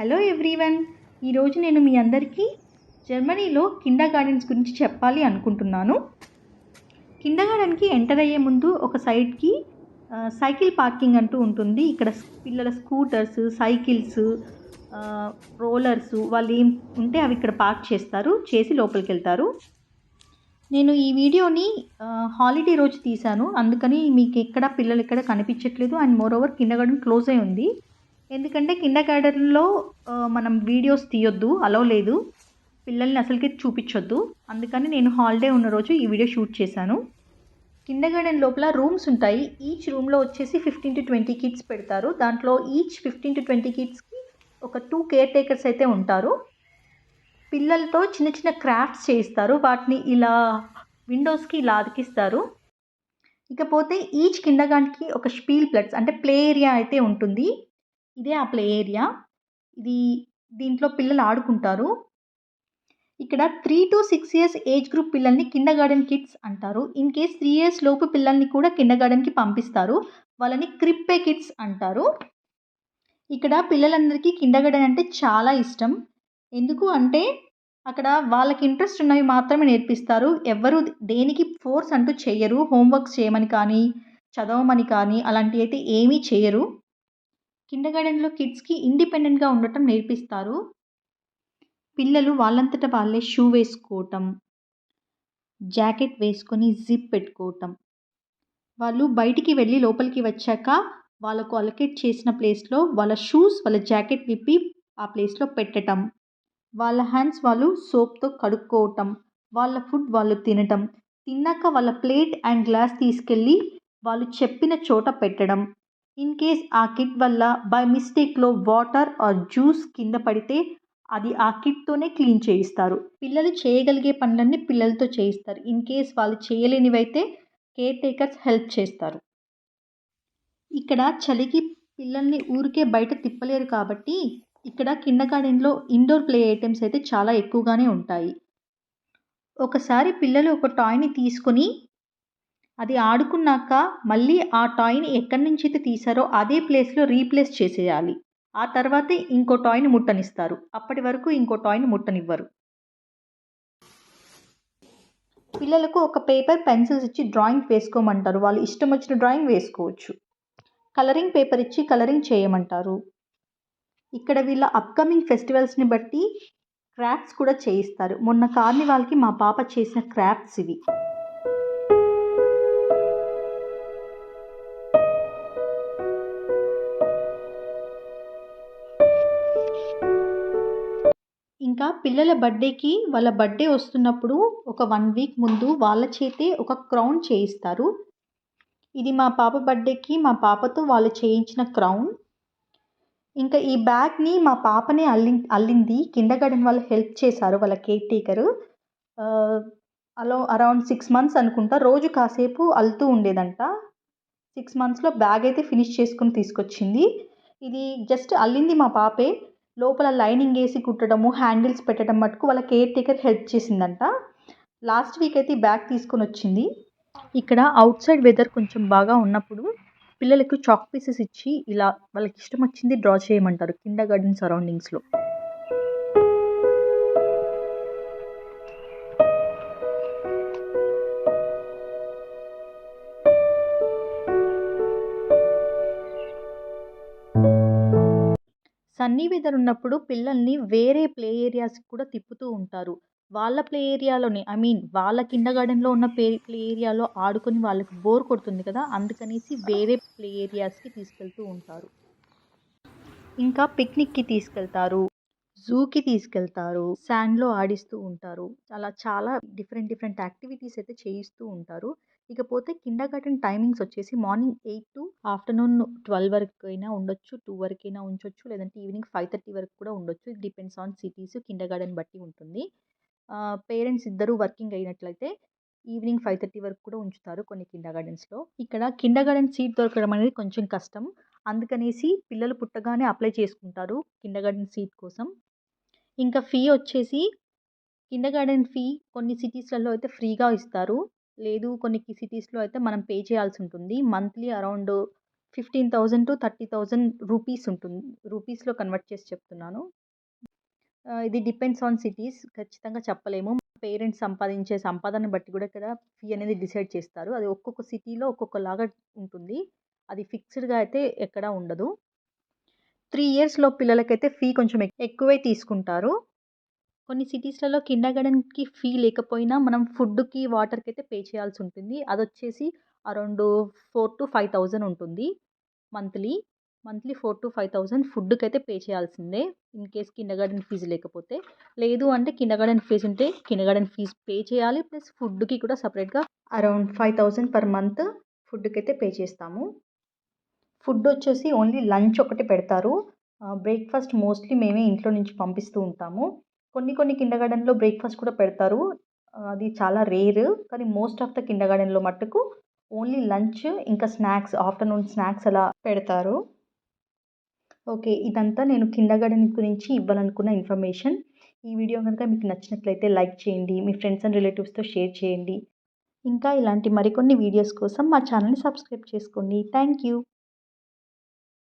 Hello everyone ఈరోజు నేను మీ అందరికీ జర్మనీలో కిండర్ గార్డెన్స్ గురించి చెప్పాలి అనుకుంటున్నాను. కిండర్ గార్డెన్కి ఎంటర్ అయ్యే ముందు ఒక సైడ్కి సైకిల్ పార్కింగ్ అంటూ ఉంటుంది. ఇక్కడ పిల్లల స్కూటర్స్ సైకిల్స్ రోలర్స్ వాళ్ళు ఏం ఉంటే అవి ఇక్కడ పార్క్ చేస్తారు చేసి లోపలికి వెళ్తారు. నేను ఈ వీడియోని హాలిడే రోజు తీశాను. అందుకని మీకు ఎక్కడ పిల్లలు ఎక్కడ కనిపించట్లేదు. And more over kindergarten close అయి ఉంది. ఎందుకంటే కిండర్ గార్డెన్లో మనం వీడియోస్ తీయొద్దు అలవ్ లేదు. పిల్లల్ని అసలుకి చూపించొద్దు అందుకని నేను హాలిడే ఉన్న రోజు ఈ వీడియో షూట్ చేశాను. కిండర్ గార్డెన్ లోపల రూమ్స్ ఉంటాయి. ఈచ్ రూమ్లో వచ్చేసి ఫిఫ్టీన్ టు ట్వంటీ కిడ్స్ పెడతారు. దాంట్లో ఈచ్ ఫిఫ్టీన్ టు ట్వంటీ కిడ్స్కి ఒక టూ కేర్ టేకర్స్ అయితే ఉంటారు. పిల్లలతో చిన్న చిన్న క్రాఫ్ట్స్ చేయిస్తారు. వాటిని ఇలా విండోస్కి ఇలా అతికిస్తారు. ఇకపోతే ఈచ్ కిండగానికి ఒక స్పీల్ ప్లట్స్ అంటే ప్లే ఏరియా అయితే ఉంటుంది. ఇదే ఆ ప్లే ఏరియా. ఇది దీంట్లో పిల్లలు ఆడుకుంటారు. ఇక్కడ three to six years age group పిల్లల్ని కిండ గార్డెన్ కిడ్స్ అంటారు. ఇన్ కేస్ త్రీ ఇయర్స్ లోపు పిల్లల్ని కూడా కిండ గార్డెన్కి పంపిస్తారు. వాళ్ళని క్రిప్పే కిడ్స్ అంటారు. ఇక్కడ పిల్లలందరికీ కిండ గార్డెన్ అంటే చాలా ఇష్టం. ఎందుకు అంటే అక్కడ వాళ్ళకి ఇంట్రెస్ట్ ఉన్నవి మాత్రమే నేర్పిస్తారు. ఎవరు దేనికి ఫోర్స్ అంటూ చేయరు హోంవర్క్స్ చేయమని కానీ చదవమని కానీ అలాంటివి అయితే ఏమీ చేయరు కిండర్ గార్డెన్లో కిడ్స్కి ఇండిపెండెంట్గా ఉండటం నేర్పిస్తారు. పిల్లలు వాళ్ళంతట వాళ్ళే షూ వేసుకోవటం జాకెట్ వేసుకొని జిప్ పెట్టుకోవటం. వాళ్ళు బయటికి వెళ్ళి లోపలికి వచ్చాక వాళ్ళకు అలొకేట్ చేసిన ప్లేస్లో వాళ్ళ షూస్ వాళ్ళ జాకెట్ విప్పి ఆ ప్లేస్లో పెట్టటం. వాళ్ళ హ్యాండ్స్ వాళ్ళు సోప్తో కడుక్కోవటం. వాళ్ళ ఫుడ్ వాళ్ళు తినటం. తిన్నాక వాళ్ళ ప్లేట్ అండ్ గ్లాస్ తీసుకెళ్ళి వాళ్ళు చెప్పిన చోట పెట్టడం. ఇన్ కేస్ ఆ కిట్ వల్ల బై మిస్టేక్లో వాటర్ ఆర్ జ్యూస్ కింద పడితే అది ఆ కిట్తోనే క్లీన్ చేయిస్తారు. పిల్లలు చేయగలిగే పనులన్నీ పిల్లలతో చేయిస్తారు. ఇన్ కేస్ వాళ్ళు చేయలేనివైతే కేర్ టేకర్స్ హెల్ప్ చేస్తారు. ఇక్కడ చలికి పిల్లల్ని ఊరికే బయట తిప్పలేరు కాబట్టి ఇక్కడ కిండర్ గార్డెన్లో ఇండోర్ ప్లే ఐటమ్స్ అయితే చాలా ఎక్కువగానే ఉంటాయి. ఒకసారి పిల్లలు ఒక టాయ్ని తీసుకొని అది ఆడుకున్నాక మళ్ళీ ఆ టాయ్ని ఎక్కడి నుంచి అయితే తీసారో అదే ప్లేస్లో రీప్లేస్ చేసేయాలి. ఆ తర్వాతే ఇంకో టాయ్ని ముట్టనిస్తారు. అప్పటి వరకు ఇంకో టాయ్ని ముట్టనివ్వరు. పిల్లలకు ఒక పేపర్ పెన్సిల్స్ ఇచ్చి డ్రాయింగ్ వేసుకోమంటారు. వాళ్ళు ఇష్టం వచ్చిన డ్రాయింగ్ వేసుకోవచ్చు. కలరింగ్ పేపర్ ఇచ్చి కలరింగ్ చేయమంటారు. ఇక్కడ వీళ్ళ అప్కమింగ్ ఫెస్టివల్స్ని బట్టి క్రాఫ్ట్స్ కూడా చేయిస్తారు. మొన్న కార్నివాల్కి మా పాప చేసిన క్రాఫ్ట్స్ ఇవి. ఇంకా పిల్లల బర్త్డేకి వాళ్ళ బర్త్డే వస్తున్నప్పుడు ఒక వన్ వీక్ ముందు వాళ్ళ చేతే ఒక క్రౌన్ చేయిస్తారు. ఇది మా పాప బర్త్డేకి మా పాపతో వాళ్ళు చేయించిన క్రౌన్. ఇంకా ఈ బ్యాగ్ని మా పాపనే అల్లి అల్లింది. కింద గార్డెన్ వాళ్ళు హెల్ప్ చేశారు వాళ్ళ కేర్ టేకరు. అలా అరౌండ్ సిక్స్ మంత్స్ అనుకుంటా. రోజు కాసేపు అల్లుతూ ఉండేదంట. సిక్స్ మంత్స్లో బ్యాగ్ అయితే ఫినిష్ చేసుకుని తీసుకొచ్చింది. ఇది జస్ట్ అల్లింది మా పాపే. లోపల లైనింగ్ వేసి కుట్టడము హ్యాండిల్స్ పెట్టడం మటుకు వాళ్ళ కేర్ టేకర్ హెల్ప్ చేసిందంట. లాస్ట్ వీక్ అయితే ఈ బ్యాగ్ తీసుకొని వచ్చింది. ఇక్కడ అవుట్ సైడ్ వెదర్ కొంచెం బాగా ఉన్నప్పుడు పిల్లలకు చాక్ పీసెస్ ఇచ్చి ఇలా వాళ్ళకి ఇష్టం వచ్చింది డ్రా చేయమంటారు కిండర్ గార్డెన్ సరౌండింగ్స్లో. సన్నీ వెదర్ ఉన్నప్పుడు పిల్లల్ని వేరే ప్లే ఏరియాస్కి కూడా తిప్పుతూ ఉంటారు. వాళ్ళ ప్లే ఏరియాలోనే ఐ మీన్ వాళ్ళ కిండర్ గార్డెన్లో ఉన్న ప్లే ప్లే ఏరియాలో ఆడుకొని వాళ్ళకి బోర్ కొడుతుంది కదా అందుకనేసి వేరే ప్లే ఏరియాస్కి తీసుకెళ్తూ ఉంటారు. ఇంకా పిక్నిక్కి తీసుకెళ్తారు జూకి తీసుకెళ్తారు శాండ్లో ఆడిస్తూ ఉంటారు. అలా చాలా డిఫరెంట్ డిఫరెంట్ యాక్టివిటీస్ అయితే చేయిస్తూ ఉంటారు. ఇకపోతే కిండర్ గార్టెన్ టైమింగ్స్ వచ్చేసి morning eight to afternoon twelve వరకు అయినా ఉండొచ్చు టూ వరకు అయినా ఉంచొచ్చు లేదంటే ఈవినింగ్ ఫైవ్ థర్టీ వరకు కూడా ఉండొచ్చు. ఇది depends on cities kindergarten బట్టి ఉంటుంది. పేరెంట్స్ ఇద్దరు వర్కింగ్ అయినట్లయితే ఈవినింగ్ ఫైవ్ థర్టీ వరకు కూడా ఉంచుతారు కొన్ని కిండర్ గార్డెన్స్లో ఇక్కడ కిండర్ గార్డెన్ సీట్ దొరకడం అనేది కొంచెం కష్టం. అందుకనేసి పిల్లలు పుట్టగానే అప్లై చేసుకుంటారు కిండర్ గార్డెన్ సీట్ కోసం. ఇంకా ఫీ వచ్చేసి కిండర్ గార్డెన్ ఫీ కొన్ని సిటీస్లలో అయితే ఫ్రీగా ఇస్తారు. లేదు. కొన్ని సిటీస్లో అయితే మనం పే చేయాల్సి ఉంటుంది monthly around fifteen thousand to thirty thousand rupees ఉంటుంది. రూపీస్లో కన్వర్ట్ చేసి చెప్తున్నాను. ఇది డిపెండ్స్ ఆన్ సిటీస్. ఖచ్చితంగా చెప్పలేము. పేరెంట్స్ సంపాదించే సంపాదన బట్టి కూడా ఇక్కడ ఫీ అనేది డిసైడ్ చేస్తారు. అది ఒక్కొక్క సిటీలో ఒక్కొక్కలాగా ఉంటుంది. అది ఫిక్స్డ్గా అయితే ఎక్కడ ఉండదు. త్రీ ఇయర్స్లో పిల్లలకైతే ఫీ కొంచెం ఎక్కువే తీసుకుంటారు. కొన్ని సిటీస్లలో కిండర్ గార్డెన్కి ఫీ లేకపోయినా మనం ఫుడ్కి వాటర్కి అయితే పే చేయాల్సి ఉంటుంది. అది వచ్చేసి around four to five thousand ఉంటుంది monthly. Monthly four to five thousand ఫుడ్కి అయితే పే చేయాల్సిందే in case kindergarten fee లేకపోతే. లేదు అంటే కిండర్ గార్డెన్ ఫీజు ఉంటే కిండర్ గార్డెన్ ఫీజు పే చేయాలి ప్లస్ ఫుడ్కి కూడా సపరేట్గా around five thousand per month ఫుడ్కి అయితే పే చేస్తాము. ఫుడ్ వచ్చేసి ఓన్లీ లంచ్ ఒకటి పెడతారు. బ్రేక్ఫాస్ట్ మోస్ట్లీ మేమే ఇంట్లో నుంచి పంపిస్తూ ఉంటాము. కొన్ని కొన్ని కిండర్ గార్డెన్లో బ్రేక్ఫాస్ట్ కూడా పెడతారు. అది చాలా రేర్. కానీ మోస్ట్ ఆఫ్ ద కిండర్ గార్డెన్లో మట్టుకు ఓన్లీ లంచ్ ఇంకా స్నాక్స్ ఆఫ్టర్నూన్ స్నాక్స్ అలా పెడతారు. ఓకే ఇదంతా నేను కిండర్ గార్డెన్ గురించి ఇవ్వాలనుకున్న ఇన్ఫర్మేషన్. ఈ వీడియో కనుక మీకు నచ్చినట్లయితే లైక్ చేయండి మీ ఫ్రెండ్స్ అండ్ రిలేటివ్స్తో షేర్ చేయండి. ఇంకా ఇలాంటి మరికొన్ని వీడియోస్ కోసం మా ఛానల్ని సబ్స్క్రైబ్ చేసుకోండి. Thank you.